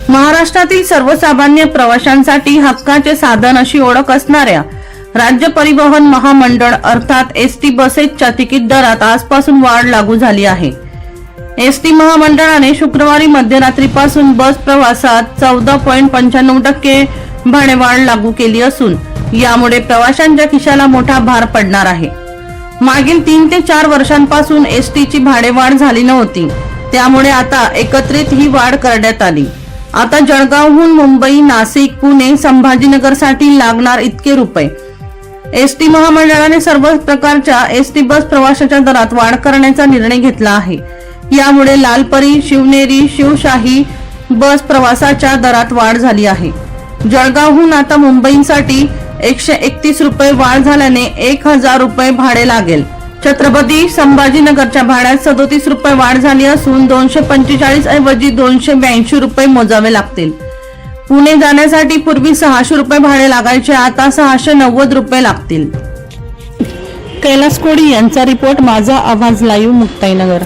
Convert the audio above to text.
महाराष्ट्रातील सर्वसामान्य प्रवाशांसाठी हक्काचे साधन अशी ओळख असणाऱ्या राज्य परिवहन महामंडळ अर्थात एस टी बसेसच्या तिकीट दरात आजपासून वाढ लागू झाली आहे. एस टी महामंडळाने शुक्रवारी मध्यरात्रीपासून बस प्रवासात चौदा पॉईंट पंच्याण्णव टक्के भाडेवाढ लागू केली असून यामुळे प्रवाशांच्या खिशाला मोठा भार पडणार आहे. मागील तीन ते चार वर्षांपासून एस ची भाडेवाढ झाली नव्हती. त्यामुळे आता एकत्रित ही वाढ करण्यात आली. आता जळगावहून मुंबई नाशिक पुणे संभाजीनगरसाठी लागणार इतके रुपये. एस टी महामंडळाने सर्व प्रकारच्या एस टी बस प्रवाशाच्या दरात वाढ करण्याचा निर्णय घेतला आहे. यामुळे लालपरी शिवनेरी शिवशाही बस प्रवासाच्या दरात वाढ झाली आहे. जळगावहून आता मुंबईसाठी एकशे एकतीस रुपये वाढ झाल्याने एक हजार रुपये भाडे लागेल. छत्रपती संभाजीनगरच्या भाड्यात सदोतीस रुपये वाढ झाली असून दोनशे पंचेचाळीस ऐवजी दोनशे ब्याऐंशी रुपये मोजावे लागतील. पुणे जाण्यासाठी पूर्वी सहाशे रुपये भाडे लागायचे आता सहाशे नव्वद रुपये लागतील. कैलास कोडी यांचा रिपोर्ट माझा आवाज लाईव्ह मुक्ताईनगर.